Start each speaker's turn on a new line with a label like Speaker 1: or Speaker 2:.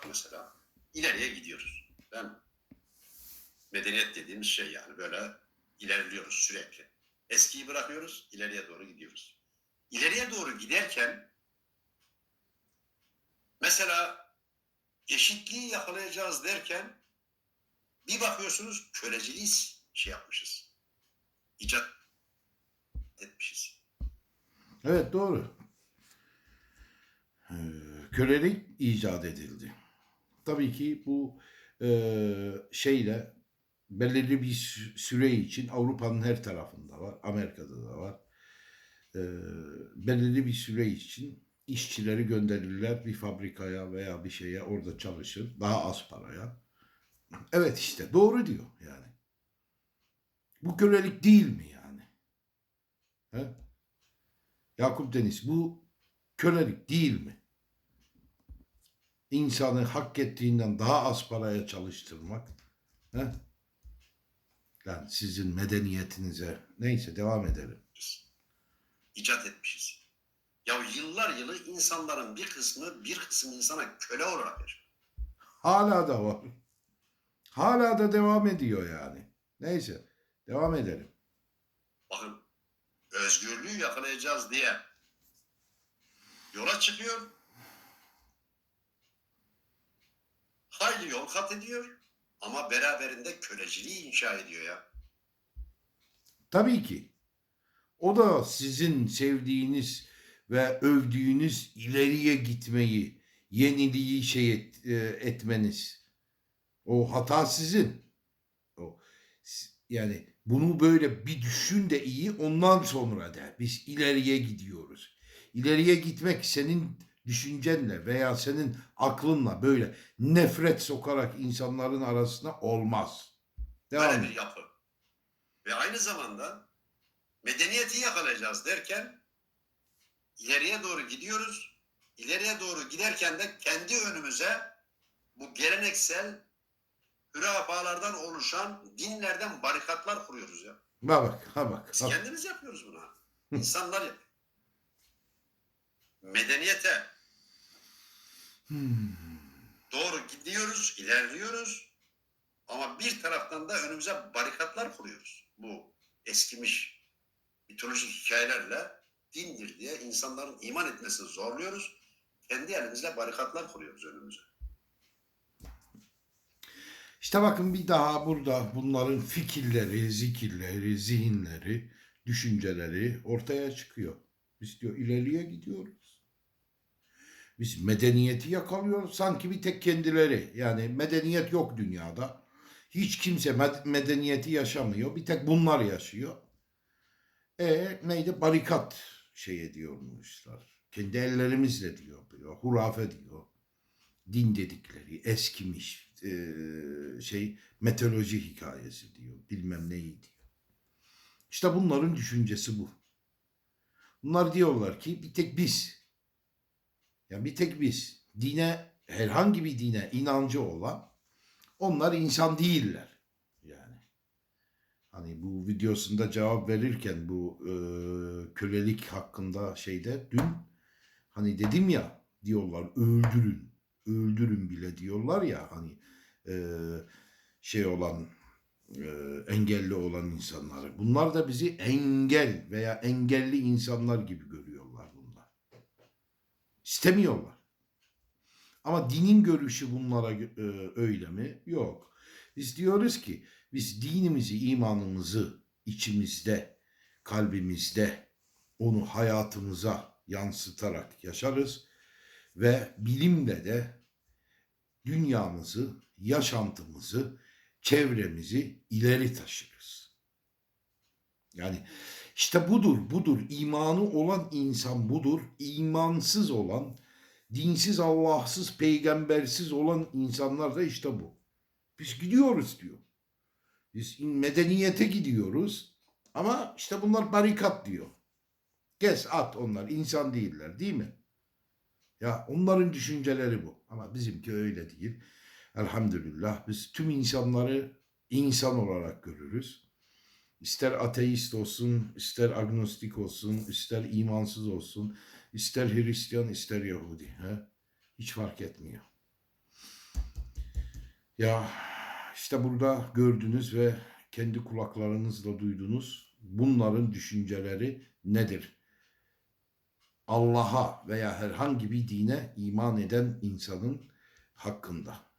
Speaker 1: olarak mesela ileriye gidiyoruz. Ben medeniyet dediğimiz şey yani böyle ilerliyoruz sürekli. Eskiyi bırakıyoruz, ileriye doğru gidiyoruz. İleriye doğru giderken mesela eşitliği yakalayacağız derken bir bakıyorsunuz köleciliği şey yapmışız. İcat etmişiz.
Speaker 2: Evet doğru. Ee, kölelik icat edildi. Tabii ki bu e, şeyle belirli bir sü- süre için Avrupa'nın her tarafında var, Amerika'da da var. Ee, belirli bir süre için işçileri gönderirler bir fabrikaya veya bir şeye orada çalışır daha az paraya. Evet işte doğru diyor yani. Bu kölelik değil mi yani? He? Yakup Deniz bu kölelik değil mi? İnsanı hak ettiğinden daha az paraya çalıştırmak. He? Yani sizin medeniyetinize neyse devam edelim.
Speaker 1: icat etmişiz. Ya yıllar yılı insanların bir kısmı bir kısım insana köle olarak yaşıyor.
Speaker 2: Hala da var. Hala da devam ediyor yani. Neyse devam edelim.
Speaker 1: Bakın özgürlüğü yakalayacağız diye yola çıkıyor. Hayli yol kat ediyor ama beraberinde köleciliği inşa ediyor ya.
Speaker 2: Tabii ki. O da sizin sevdiğiniz ve övdüğünüz ileriye gitmeyi, yeniliği şey et- e, etmeniz. O hata sizin. O yani bunu böyle bir düşün de iyi ondan sonra de biz ileriye gidiyoruz. İleriye gitmek senin düşüncenle veya senin aklınla böyle nefret sokarak insanların arasına olmaz. Devam
Speaker 1: Böyle bir yapı. Ve aynı zamanda medeniyeti yakalayacağız derken ileriye doğru gidiyoruz. İleriye doğru giderken de kendi önümüze bu geleneksel hürafalardan oluşan dinlerden barikatlar kuruyoruz ya.
Speaker 2: Ha bak, ha bak.
Speaker 1: Biz
Speaker 2: ha.
Speaker 1: kendimiz yapıyoruz bunu. İnsanlar yapıyor. Medeniyete
Speaker 2: Hmm.
Speaker 1: doğru gidiyoruz, ilerliyoruz. Ama bir taraftan da önümüze barikatlar kuruyoruz. Bu eskimiş mitolojik hikayelerle dindir diye insanların iman etmesini zorluyoruz. Kendi elimizle barikatlar kuruyoruz önümüze.
Speaker 2: İşte bakın bir daha burada bunların fikirleri, zikirleri, zihinleri, düşünceleri ortaya çıkıyor. Biz diyor ileriye gidiyoruz. Biz medeniyeti yakalıyoruz. Sanki bir tek kendileri. Yani medeniyet yok dünyada. Hiç kimse med- medeniyeti yaşamıyor. Bir tek bunlar yaşıyor. E neydi? Barikat şey ediyormuşlar. Kendi ellerimizle diyor. diyor. Hurafe diyor. Din dedikleri eskimiş e, şey meteoroloji hikayesi diyor. Bilmem neyi diyor. İşte bunların düşüncesi bu. Bunlar diyorlar ki bir tek biz yani bir tek biz dine herhangi bir dine inancı olan onlar insan değiller. Yani hani bu videosunda cevap verirken bu e, kölelik hakkında şeyde dün hani dedim ya diyorlar öldürün öldürün bile diyorlar ya hani e, şey olan e, engelli olan insanları. Bunlar da bizi engel veya engelli insanlar gibi bunlar. İstemiyorlar. Ama dinin görüşü bunlara e, öyle mi? Yok. Biz diyoruz ki biz dinimizi, imanımızı içimizde, kalbimizde onu hayatımıza yansıtarak yaşarız ve bilimle de dünyamızı, yaşantımızı, çevremizi ileri taşırız. Yani işte budur, budur. İmanı olan insan budur. İmansız olan, dinsiz, Allahsız, peygambersiz olan insanlar da işte bu. Biz gidiyoruz diyor. Biz medeniyete gidiyoruz ama işte bunlar barikat diyor. Kes at onlar insan değiller değil mi? Ya onların düşünceleri bu. Ama bizimki öyle değil. Elhamdülillah biz tüm insanları insan olarak görürüz. İster ateist olsun, ister agnostik olsun, ister imansız olsun, ister Hristiyan, ister Yahudi. He? Hiç fark etmiyor. Ya işte burada gördünüz ve kendi kulaklarınızla duydunuz. Bunların düşünceleri nedir? Allah'a veya herhangi bir dine iman eden insanın hakkında.